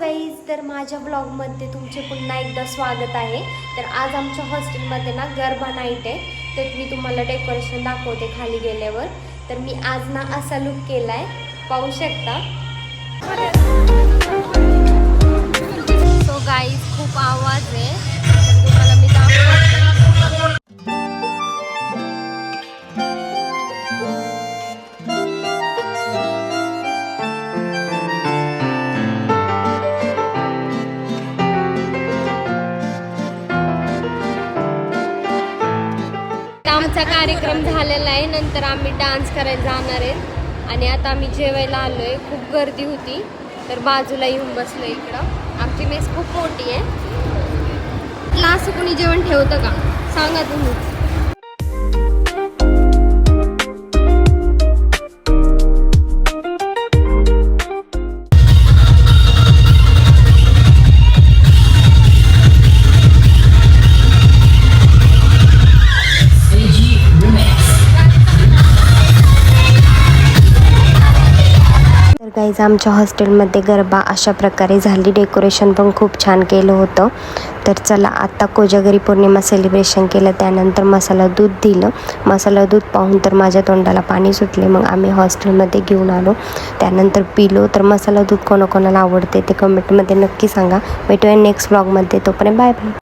Guys तर माझ्या ब्लॉगमध्ये तुमचे पुन्हा एकदा स्वागत आहे. तर आज आमच्या हॉस्टेलमध्ये ना गरबा नाईट आहे. तर मी तुम्हाला डेकोरेशन दाखवते खाली गेल्यावर. तर मी आज ना असा लुक केला आहे पाहू शकता. सो गाईज खूप आवाज आहे. तर तुम्हाला मी दाखवते. आमचा कार्यक्रम झालेला आहे. नंतर आम्ही डान्स करायला जाणार आहेत आणि आता आम्ही जेवायला आलो आहे खूप गर्दी होती. तर बाजूला येऊन बसलो इकडं. आमची मेस खूप मोठी आहे. लास्ट कोणी जेवण ठेवतं का? सांगा तुम्ही. गाईज आमच्या हॉस्टेलमध्ये गरबा अशा प्रकारे झाली. डेकोरेशन पण खूप छान केलं होतं. तर चला आत्ता कोजागरी पौर्णिमा सेलिब्रेशन केलं. त्यानंतर मसाला दूध दिलं. मसाला दूध पाहून तर माझ्या तोंडाला पाणी सुटले. मग आम्ही हॉस्टेलमध्ये घेऊन आलो. त्यानंतर पिलो. तर मसाला दूध कोणाकोणाला आवडते ते कमेंटमध्ये नक्की सांगा. भेटूया नेक्स्ट ब्लॉगमध्ये तोपर्यंत बाय बाय